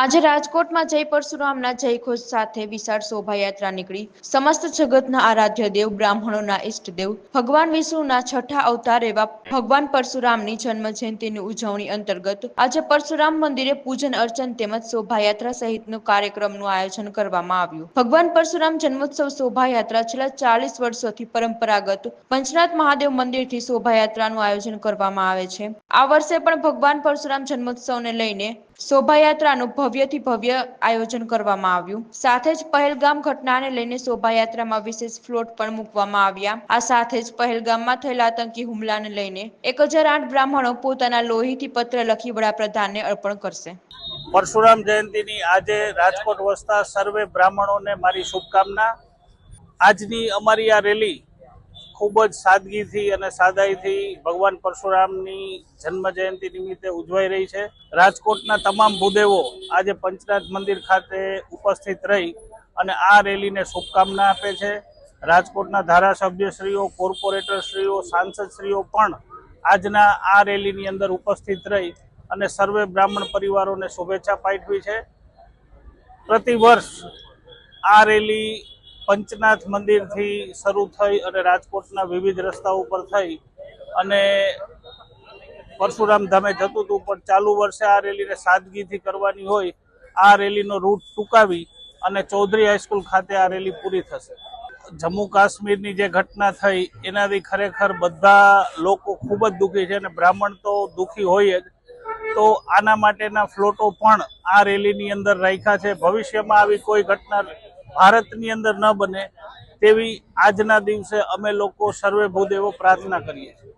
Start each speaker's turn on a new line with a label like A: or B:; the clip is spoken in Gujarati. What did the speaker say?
A: આજે રાજકોટમાં જય પરશુરામના જયઘોષ સાથે વિશાળ શોભાયાત્રા નીકળી. સમસ્ત જગતના આરાધ્ય દેવ, બ્રાહ્મણોના ઈષ્ટદેવ ભગવાન વિષ્ણુના છઠ્ઠા અવતાર એવા ભગવાન પરશુરામની જન્મ જયંતિની ઉજવણી અંતર્ગત આજે પરશુરામ મંદિરે પૂજન અર્ચન તેમજ શોભાયાત્રા સહિતનું કાર્યક્રમનું આયોજન કરવામાં આવ્યું. ભગવાન પરશુરામ જન્મોત્સવ શોભાયાત્રા છેલ્લા ચાલીસ વર્ષોથી પરંપરાગત પંચનાથ મહાદેવ મંદિરથી શોભાયાત્રાનું આયોજન કરવામાં આવે છે. આ વર્ષે પણ ભગવાન પરશુરામ જન્મોત્સવને લઈને શોભાયાત્રાનું ભવ્યથી ભવ્ય આયોજન કરવામાં આવ્યું. સાથે જ પહેલગામ ઘટનાને લઈને શોભાયાત્રામાં વિશેષ ફ્લોટ પણ મૂકવામાં આવ્યા. આ સાથે જ પહેલગામમાં થયેલા આતંકી હુમલાને લઈને એક હજાર આઠ બ્રાહ્મણો પોતાના લોહીથી પત્ર લખી વડાપ્રધાનને અર્પણ કરશે.
B: પરશુરામ જયંતિની આજે રાજકોટ વસતા સર્વે બ્રાહ્મણોને મારી શુભકામના. આજની અમારી આ રેલી ખૂબ જ સાદગીથી અને સાદાઈથી ભગવાન પરશુરામની જન્મ જયંતિ નિમિત્તે ઉજવાઈ રહી છે. રાજકોટના તમામ ભૂદેવો આજે પંચનાથ મંદિર ખાતે ઉપસ્થિત રહી અને આ રેલીને શુભકામના આપે છે. રાજકોટના ધારાસભ્યશ્રીઓ, કોર્પોરેટરશ્રીઓ, સાંસદશ્રીઓ પણ આજના આ રેલીની અંદર ઉપસ્થિત રહી અને સર્વે બ્રાહ્મણ પરિવારોને શુભેચ્છા પાઠવી છે. પ્રતિ વર્ષ આ રેલી પંચનાથ મંદિરથી શરૂ થઈ અને રાજકોટના વિવિધ રસ્તા ઉપર થઈ અને પરશુરામ ધામે જતું હતું, પણ ચાલુ વર્ષે આ રેલીને સાદગીથી કરવાની હોય, આ રેલીનો રૂટ ટૂંકાવી અને ચૌધરી હાઈસ્કૂલ ખાતે આ રેલી પૂરી થશે. જમ્મુ કાશ્મીરની જે ઘટના થઈ, એનાથી ખરેખર બધા લોકો ખૂબ જ દુઃખી છે અને બ્રાહ્મણ તો દુઃખી હોય જ. તો આના માટેના ફ્લોટો પણ આ રેલીની અંદર રાખ્યા છે. ભવિષ્યમાં આવી કોઈ ઘટના ભારતની અંદર ન બને તેવી આજના દિવસે અમે લોકો સર્વે ભૂદેવો પ્રાર્થના કરીએ છીએ.